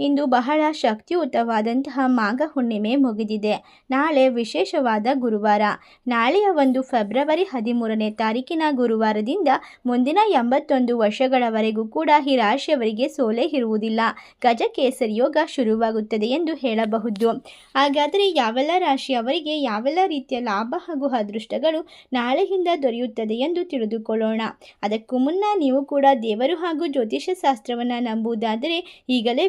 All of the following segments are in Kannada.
ಇಂದು ಬಹಳ ಶಕ್ತಿಯುತವಾದಂತಹ ಮಾಘ ಹುಣ್ಣಿಮೆ ಮುಗಿದಿದೆ. ನಾಳೆ ವಿಶೇಷವಾದ ಗುರುವಾರ. ನಾಳೆಯ ಒಂದು ಫೆಬ್ರವರಿ ಹದಿಮೂರನೇ ತಾರೀಕಿನ ಗುರುವಾರದಿಂದ ಮುಂದಿನ ಎಂಬತ್ತೊಂದು ವರ್ಷಗಳವರೆಗೂ ಕೂಡ ಈ ರಾಶಿಯವರಿಗೆ ಸೋಲೆ ಇರುವುದಿಲ್ಲ. ಗಜಕೇಸರಿ ಯೋಗ ಶುರುವಾಗುತ್ತದೆ ಎಂದು ಹೇಳಬಹುದು. ಹಾಗಾದರೆ ಯಾವೆಲ್ಲ ರಾಶಿಯವರಿಗೆ ಯಾವೆಲ್ಲ ರೀತಿಯ ಲಾಭ ಹಾಗೂ ಅದೃಷ್ಟಗಳು ನಾಳೆಯಿಂದ ದೊರೆಯುತ್ತದೆ ಎಂದು ತಿಳಿದುಕೊಳ್ಳೋಣ. ಅದಕ್ಕೂ ಮುನ್ನ ನೀವು ಕೂಡ ದೇವರು ಹಾಗೂ ಜ್ಯೋತಿಷ್ಯ ಶಾಸ್ತ್ರವನ್ನು ನಂಬುವುದಾದರೆ ಈಗಲೇ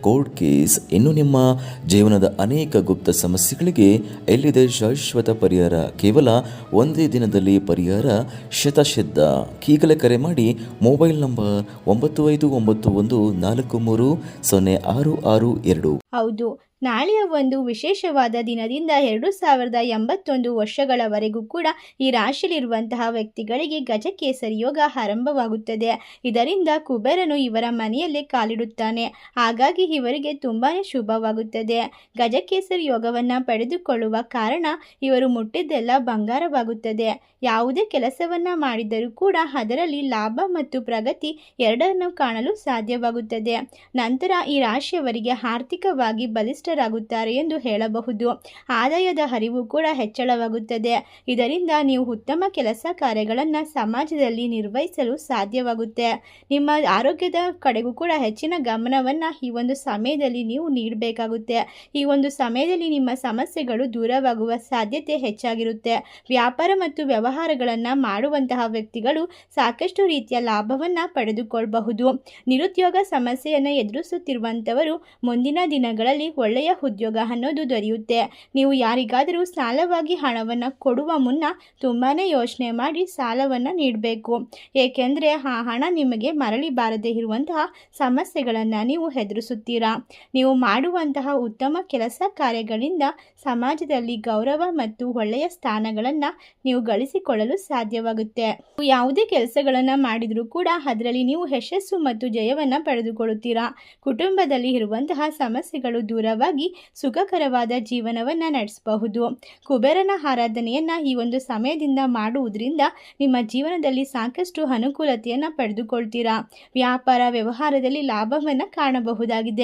ಕೋರ್ಟ್ ಕೇಸ್ ಇನ್ನು ನಿಮ್ಮ ಜೀವನದ ಅನೇಕ ಗುಪ್ತ ಸಮಸ್ಯೆಗಳಿಗೆ ಎಲ್ಲಿದೆ ಶಾಶ್ವತ ಪರಿಹಾರ? ಕೇವಲ ಒಂದೇ ದಿನದಲ್ಲಿ ಪರಿಹಾರ? ಶತಶಿದ್ಧ ಈಗಲೇ ಕರೆ ಮಾಡಿ ಮೊಬೈಲ್ ನಂಬರ್ ಒಂಬತ್ತು ಐದು ಒಂಬತ್ತು ಒಂದು ನಾಲ್ಕು ಮೂರು ಸೊನ್ನೆ ಆರು ಆರು ಎರಡು. ಹೌದು. ನಾಳೆಯ ಒಂದು ವಿಶೇಷವಾದ ದಿನದಿಂದ ಎರಡು ಸಾವಿರದ ಎಂಬತ್ತೊಂದು ವರ್ಷಗಳವರೆಗೂ ಕೂಡ ಈ ರಾಶಿಯಲ್ಲಿರುವಂತಹ ವ್ಯಕ್ತಿಗಳಿಗೆ ಗಜಕೇಸರಿ ಯೋಗ ಆರಂಭವಾಗುತ್ತದೆ. ಇದರಿಂದ ಕುಬೇರನು ಇವರ ಮನೆಯಲ್ಲೇ ಕಾಲಿಡುತ್ತಾನೆ. ಹಾಗಾಗಿ ಇವರಿಗೆ ತುಂಬಾ ಶುಭವಾಗುತ್ತದೆ. ಗಜಕೇಸರಿ ಯೋಗವನ್ನ ಪಡೆದುಕೊಳ್ಳುವ ಕಾರಣ ಇವರು ಮುಟ್ಟಿದ್ದೆಲ್ಲ ಬಂಗಾರವಾಗುತ್ತದೆ. ಯಾವುದೇ ಕೆಲಸವನ್ನ ಮಾಡಿದರೂ ಕೂಡ ಅದರಲ್ಲಿ ಲಾಭ ಮತ್ತು ಪ್ರಗತಿ ಎರಡನ್ನೂ ಕಾಣಲು ಸಾಧ್ಯವಾಗುತ್ತದೆ. ನಂತರ ಈ ರಾಶಿಯವರಿಗೆ ಆರ್ಥಿಕವಾಗಿ ಬಲಿಷ್ಠರಾಗುತ್ತಾರೆ ಎಂದು ಹೇಳಬಹುದು. ಆದಾಯದ ಹರಿವು ಕೂಡ ಹೆಚ್ಚಳವಾಗುತ್ತದೆ. ಇದರಿಂದ ನೀವು ಉತ್ತಮ ಕೆಲಸ ಕಾರ್ಯಗಳನ್ನು ಸಮಾಜದಲ್ಲಿ ನಿರ್ವಹಿಸಲು ಸಾಧ್ಯವಾಗುತ್ತೆ. ನಿಮ್ಮ ಆರೋಗ್ಯದ ಕಡೆಗೂ ಕೂಡ ಹೆಚ್ಚಿನ ಗಮನವನ್ನು ಈ ಒಂದು ಸಮಯದಲ್ಲಿ ನೀವು ನೀಡಬೇಕಾಗುತ್ತೆ. ಈ ಒಂದು ಸಮಯದಲ್ಲಿ ನಿಮ್ಮ ಸಮಸ್ಯೆಗಳು ದೂರವಾಗುವ ಸಾಧ್ಯತೆ ಹೆಚ್ಚಾಗಿರುತ್ತೆ. ವ್ಯಾಪಾರ ಮತ್ತು ವ್ಯವಹಾರಗಳನ್ನು ಮಾಡುವಂತಹ ವ್ಯಕ್ತಿಗಳು ಸಾಕಷ್ಟು ರೀತಿಯ ಲಾಭವನ್ನು ಪಡೆದುಕೊಳ್ಳಬಹುದು ನಿರುದ್ಯೋಗ ಸಮಸ್ಯೆಯನ್ನು ಎದುರಿಸುತ್ತಿರುವಂಥವರು ಮುಂದಿನ ದಿನಗಳಲ್ಲಿ ಒಳ್ಳೆಯ ಉದ್ಯೋಗ ಅನ್ನೋದು ದೊರೆಯುತ್ತೆ. ನೀವು ಯಾರಿಗಾದರೂ ಸಾಲವಾಗಿ ಹಣವನ್ನು ಕೊಡುವ ಮುನ್ನ ತುಂಬಾ ಯೋಚನೆ ಮಾಡಿ ಸಾಲವನ್ನು ನೀಡಬೇಕು. ಏಕೆಂದರೆ ಆ ಹಣ ನಿಮಗೆ ಮರಳಿ ಬಾರದೇ ಇರುವಂತಹ ಸಮಸ್ಯೆಗಳನ್ನು ನೀವು ಎದುರಿಸುತ್ತೀರಾ. ನೀವು ಮಾಡುವಂತಹ ಉತ್ತಮ ಕೆಲಸ ಕಾರ್ಯಗಳಿಂದ ಸಮಾಜದಲ್ಲಿ ಗೌರವ ಮತ್ತು ಒಳ್ಳೆಯ ಸ್ಥಾನಗಳನ್ನು ನೀವು ಗಳಿಸಿಕೊಳ್ಳಲು ಸಾಧ್ಯವಾಗುತ್ತೆ. ಯಾವುದೇ ಕೆಲಸಗಳನ್ನು ಮಾಡಿದರೂ ಕೂಡ ಅದರಲ್ಲಿ ನೀವು ಯಶಸ್ಸು ಮತ್ತು ಜಯವನ್ನು ಪಡೆದುಕೊಳ್ಳುತ್ತೀರಾ? ಕುಟುಂಬದಲ್ಲಿ ಇರುವಂತಹ ಸಮಸ್ಯೆಗಳು ದೂರವಾಗಿ ಸುಖಕರವಾದ ಜೀವನವನ್ನು ನಡೆಸಬಹುದು. ಕುಬೇರನ ಆರಾಧನೆಯನ್ನು ಈ ಒಂದು ಸಮಯದಿಂದ ಮಾಡುವುದರಿಂದ ನಿಮ್ಮ ಜೀವನದಲ್ಲಿ ಸಾಕಷ್ಟು ಅನುಕೂಲತೆಯನ್ನು ಪಡೆದುಕೊಳ್ತೀರಾ? ವ್ಯಾಪಾರ ವ್ಯವಹಾರದಲ್ಲಿ ಲಾಭವನ್ನು ಕಾಣಬಹುದಾಗಿದೆ.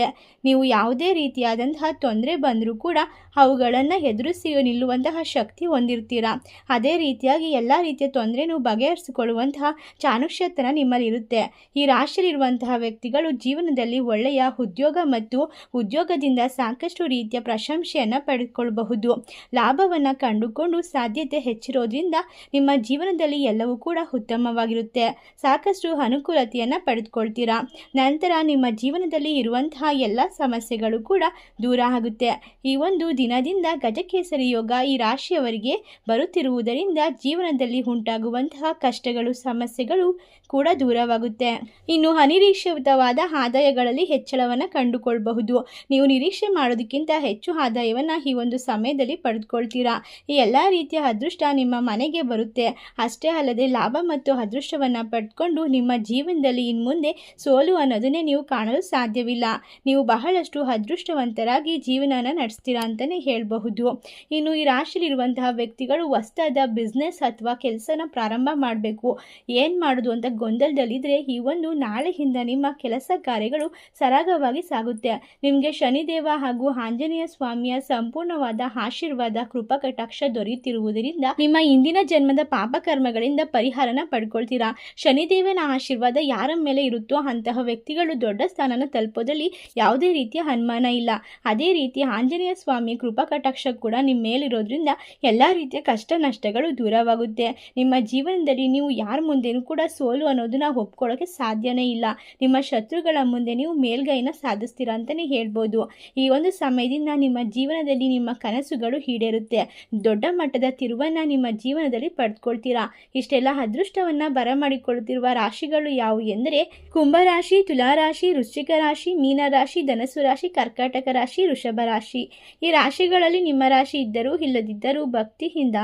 ನೀವು ಯಾವುದೇ ರೀತಿಯಾದಂತಹ ತೊಂದರೆ ಬಂದರೂ ಕೂಡ ಅವುಗಳನ್ನು ಎದುರಿಸಿ ನಿಲ್ಲುವಂತಹ ಶಕ್ತಿ ಹೊಂದಿರ್ತೀರ? ಅದೇ ರೀತಿಯಾಗಿ ಎಲ್ಲ ರೀತಿಯ ತೊಂದರೆನೂ ಬಗೆಹರಿಸಿಕೊಳ್ಳುವಂತಹ ಚಾಣುಕ್ಷತನ ನಿಮ್ಮಲ್ಲಿರುತ್ತೆ ಈ ರಾಶಿಯಲ್ಲಿರುವಂತಹ ವ್ಯಕ್ತಿಗಳು ಜೀವನದಲ್ಲಿ ಒಳ್ಳೆಯ ಉದ್ಯೋಗ ಮತ್ತು ಉದ್ಯೋಗದಿಂದ ಸಾಕಷ್ಟು ರೀತಿಯ ಪ್ರಶಂಸೆಯನ್ನು ಪಡೆದುಕೊಳ್ಳಬಹುದು. ಲಾಭವನ್ನು ಕಂಡುಕೊಂಡು ಸಾಧ್ಯತೆ ಹೆಚ್ಚಿರೋದ್ರಿಂದ ನಿಮ್ಮ ಜೀವನದಲ್ಲಿ ಎಲ್ಲವೂ ಕೂಡ ಉತ್ತಮವಾಗಿರುತ್ತೆ. ಸಾಕಷ್ಟು ಅನುಕೂಲತೆಯನ್ನು ಪಡೆದುಕೊಳ್ತೀರಾ? ನಂತರ ನಿಮ್ಮ ಜೀವನದಲ್ಲಿ ಇರುವಂತಹ ಎಲ್ಲ ಸಮಸ್ಯೆಗಳು ಕೂಡ ದೂರ ಆಗುತ್ತೆ. ಈ ಒಂದು ದಿನದಿಂದ ಗಜಕೇಸರಿ ಯೋಗ ಈ ರಾಶಿಯವರಿಗೆ ಬರುತ್ತಿರುವುದರಿಂದ ಜೀವನದಲ್ಲಿ ಉಂಟಾಗುವಂತಹ ಕಷ್ಟಗಳು, ಸಮಸ್ಯೆಗಳು ಕೂಡ ದೂರವಾಗುತ್ತೆ. ಇನ್ನು ಅನಿರೀಕ್ಷಿತವಾದ ಆದಾಯಗಳಲ್ಲಿ ಹೆಚ್ಚಳವನ್ನು ಕಂಡುಕೊಳ್ಬಹುದು. ನೀವು ನಿರೀಕ್ಷೆ ಮಾಡೋದಕ್ಕಿಂತ ಹೆಚ್ಚು ಆದಾಯವನ್ನು ಈ ಒಂದು ಸಮಯದಲ್ಲಿ ಪಡೆದುಕೊಳ್ತೀರಾ? ಈ ಎಲ್ಲ ರೀತಿಯ ಅದೃಷ್ಟ ನಿಮ್ಮ ಮನೆಗೆ ಬರುತ್ತೆ. ಅಷ್ಟೇ ಅಲ್ಲದೆ ಲಾಭ ಮತ್ತು ಅದೃಷ್ಟವನ್ನು ಪಡೆದುಕೊಂಡು ನಿಮ್ಮ ಜೀವನದಲ್ಲಿ ಇನ್ಮುಂದೆ ಸೋಲು ಅನ್ನೋದನ್ನೇ ನೀವು ಕಾಣಲು ಸಾಧ್ಯವಿಲ್ಲ. ನೀವು ಬಹಳಷ್ಟು ಅದೃಷ್ಟವಂತರಾಗಿ ಜೀವನನ ನಡೆಸ್ತೀರಾ ಅಂತಲೇ ಹೇಳಬಹುದು. ಇನ್ನು ಈ ರಾಶಿಯಲ್ಲಿರುವಂತಹ ವ್ಯಕ್ತಿಗಳು ಹೊಸದಾದ ಬಿಸ್ನೆಸ್ ಅಥವಾ ಕೆಲಸನ ಪ್ರಾರಂಭ ಮಾಡಬೇಕು. ಏನು ಮಾಡೋದು ಅಂತ ಗೊಂದಲದಲ್ಲಿದ್ದರೆ ಈ ಒಂದು ನಾಳೆಯಿಂದ ನಿಮ್ಮ ಕೆಲಸ ಕಾರ್ಯಗಳು ಸರಾಗವಾಗಿ ಸಾಗುತ್ತೆ. ನಿಮಗೆ ಶನಿದೇವ ಹಾಗೂ ಆಂಜನೇಯ ಸ್ವಾಮಿಯ ಸಂಪೂರ್ಣವಾದ ಆಶೀರ್ವಾದ, ಕೃಪಾ ಕಟಾಕ್ಷ ದೊರೆಯುತ್ತಿರುವುದರಿಂದ ನಿಮ್ಮ ಇಂದಿನ ಜನ್ಮದ ಪಾಪಕರ್ಮಗಳಿಂದ ಪರಿಹಾರನ ಪಡ್ಕೊಳ್ತೀರಾ. ಶನಿದೇವನ ಆಶೀರ್ವಾದ ಯಾರ ಮೇಲೆ ಇರುತ್ತೋ ಅಂತಹ ವ್ಯಕ್ತಿಗಳು ದೊಡ್ಡ ಸ್ಥಾನನ ತಲುಪೋದ್ರಲ್ಲಿ ಯಾವುದೇ ರೀತಿಯ ಅನುಮಾನ ಇಲ್ಲ. ಅದೇ ರೀತಿ ಆಂಜನೇಯ ಸ್ವಾಮಿ ಕೃಪಾ ಕಟಾಕ್ಷ ಕೂಡ ನಿಮ್ಮ ಮೇಲಿರೋದ್ರಿಂದ ಎಲ್ಲ ರೀತಿಯ ಕಷ್ಟ ನಷ್ಟಗಳು ದೂರವಾಗುತ್ತೆ. ನಿಮ್ಮ ಜೀವನದಲ್ಲಿ ನೀವು ಯಾರ ಮುಂದೆನೂ ಕೂಡ ಸೋಲು ಅನ್ನೋದನ್ನ ಒಪ್ಕೊಳ್ಳೋಕೆ ಸಾಧ್ಯನೇ ಇಲ್ಲ. ನಿಮ್ಮ ಶತ್ರುಗಳ ಮುಂದೆ ನೀವು ಮೇಲ್ಗೈನ ಸಾಧಿಸ್ತೀರಾ ಅಂತಲೇ ಹೇಳ್ಬೋದು. ಈ ಒಂದು ಸಮಯದಿಂದ ನಿಮ್ಮ ಜೀವನದಲ್ಲಿ ನಿಮ್ಮ ಕನಸುಗಳು ಈಡೇರುತ್ತೆ. ದೊಡ್ಡ ಮಟ್ಟದ ತಿರುವನ್ನ ನಿಮ್ಮ ಜೀವನದಲ್ಲಿ ಪಡೆದುಕೊಳ್ತೀರಾ ಇಷ್ಟೆಲ್ಲ ಅದೃಷ್ಟವನ್ನ ಬರಮಾಡಿಕೊಳ್ಳುತ್ತಿರುವ ರಾಶಿಗಳು ಯಾವುವು ಎಂದರೆ ಕುಂಭರಾಶಿ, ತುಲಾರಾಶಿ, ವೃಶ್ಚಿಕ ರಾಶಿ ಮೀನರಾಶಿ ಧನಸ್ಸು ರಾಶಿ, ಕರ್ಕಾಟಕ ರಾಶಿ, ವೃಷಭ ರಾಶಿ. ಈ ರಾಶಿಗಳಲ್ಲಿ ನಿಮ್ಮ ರಾಶಿ ಇದ್ದರೂ ಇಲ್ಲದಿದ್ದರೂ ಭಕ್ತಿಯಿಂದ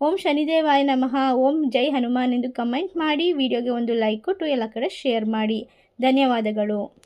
ಓಂ ಶನಿದೇವಾಯ ನಮಃ. ಓಂ ಜೈ ಹನುಮಾನ್ ಎಂದು ಕಮೆಂಟ್ ಮಾಡಿ, ವಿಡಿಯೋಗೆ ಒಂದು ಲೈಕ್ ಕೊಟ್ಟು ಎಲ್ಲ ಕಡೆ ಶೇರ್ ಮಾಡಿ. ಧನ್ಯವಾದಗಳು.